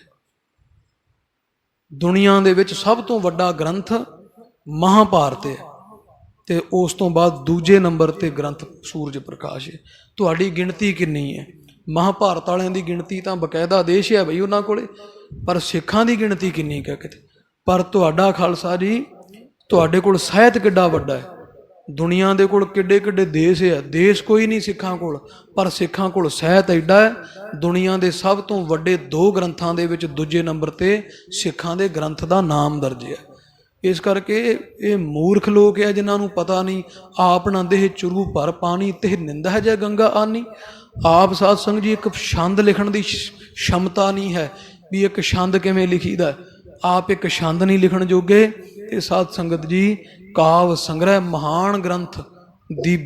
ਦੁਨੀਆ ਦੇ ਵਿੱਚ ਸਭ ਤੋਂ ਵੱਡਾ ਗ੍ਰੰਥ ਮਹਾਭਾਰਤ ਹੈ। ਤੇ ਉਸ ਤੋਂ ਬਾਅਦ ਦੂਜੇ ਨੰਬਰ ਤੇ ਗ੍ਰੰਥ ਸੂਰਜ ਪ੍ਰਕਾਸ਼ ਹੈ। ਤੁਹਾਡੀ ਗਿਣਤੀ ਕਿੰਨੀ ਹੈ? ਮਹਾਭਾਰਤ ਵਾਲਿਆਂ ਦੀ ਗਿਣਤੀ ਤਾਂ ਬਕਾਇਦਾ ਦੇਸ਼ ਹੈ ਬਈ ਉਹਨਾਂ ਕੋਲੇ, ਪਰ ਸਿੱਖਾਂ ਦੀ ਗਿਣਤੀ ਕਿੰਨੀ ਕੁ ਹੈ ਕਿਤੇ? ਪਰ ਤੁਹਾਡਾ ਖਾਲਸਾ ਜੀ, ਤੁਹਾਡੇ ਕੋਲ ਸਾਹਿਤ ਕਿੱਡਾ ਵੱਡਾ ਹੈ? ਦੁਨੀਆ ਦੇ ਕੋਲ ਕਿੱਡੇ ਕਿੱਡੇ ਦੇਸ਼ ਹੈ? ਦੇਸ਼ ਕੋਈ ਨਹੀਂ ਸਿੱਖਾਂ ਕੋਲ, ਪਰ ਸਿੱਖਾਂ ਕੋਲ ਸਾਹਿਤ ਐਡਾ ਹੈ। ਦੁਨੀਆ ਦੇ ਸਭ ਤੋਂ ਵੱਡੇ ਦੋ ਗ੍ਰੰਥਾਂ ਦੇ ਵਿੱਚ ਦੂਜੇ ਨੰਬਰ ਤੇ ਸਿੱਖਾਂ ਦੇ ਗ੍ਰੰਥ ਦਾ ਨਾਮ ਦਰਜ ਹੈ। ਇਸ ਕਰਕੇ ਇਹ ਮੂਰਖ ਲੋਕ ਹੈ ਜਿਨ੍ਹਾਂ ਨੂੰ ਪਤਾ ਨਹੀਂ, ਆਪ ਨਾ ਦੇਹ ਚੁਰੂ ਭਰ ਪਾਣੀ ਤੇ ਨਿੰਦਾ ਹੈ ਜੈ ਗੰਗਾ ਆਨੀ ਆਪ ਸਾਧ ਸੰਗ ਜੀ ਇੱਕ ਛੰਦ ਲਿਖਣ ਦੀ ਸ਼- ਸ਼ਮਤਾ ਨਹੀਂ ਹੈ ਵੀ ਇੱਕ ਛੰਦ ਕਿਵੇਂ ਲਿਖੀਦਾ ਹੈ। ਆਪ ਇੱਕ ਛੰਦ ਨਹੀਂ ਲਿਖਣ ਜੋਗੇ ਇਹ ਸਾਧ ਸੰਗਤ ਜੀ ਕਾਵ ਸੰਗ੍ਰਹਿ ਮਹਾਨ ਗ੍ਰੰਥ ਦੀ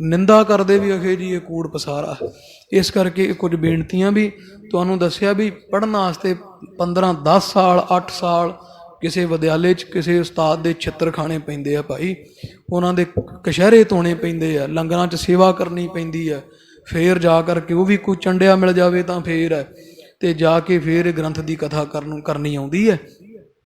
ਨਿੰਦਾ ਕਰਦੇ ਵੀ ਅਖੇ ਜੀ ਇਹ ਕੂੜ ਪਸਾਰਾ ਹੈ। ਇਸ ਕਰਕੇ ਇਹ ਕੁਝ ਬੇਨਤੀਆਂ ਵੀ ਤੁਹਾਨੂੰ ਦੱਸਿਆ ਵੀ ਪੜ੍ਹਨ ਵਾਸਤੇ 15 10 ਸਾਲ 8 ਸਾਲ ਕਿਸੇ ਵਿਦਿਆਲੇ 'ਚ ਕਿਸੇ ਉਸਤਾਦ ਦੇ ਛਿੱਤਰ ਖਾਣੇ ਪੈਂਦੇ ਆ ਭਾਈ। ਉਹਨਾਂ ਦੇ ਕਸ਼ਹਿਰੇ ਧੋਣੇ ਪੈਂਦੇ ਆ, ਲੰਗਰਾਂ 'ਚ ਸੇਵਾ ਕਰਨੀ ਪੈਂਦੀ ਆ। ਫੇਰ ਜਾ ਕਰਕੇ ਉਹ ਵੀ ਕੋਈ ਚੰਡਿਆ ਮਿਲ ਜਾਵੇ ਤਾਂ ਫੇਰ ਹੈ ਤੇ ਜਾ ਕੇ ਫੇਰ ਗ੍ਰੰਥ ਦੀ ਕਥਾ ਕਰਨ, ਕਰਨੀ ਆਉਂਦੀ ਹੈ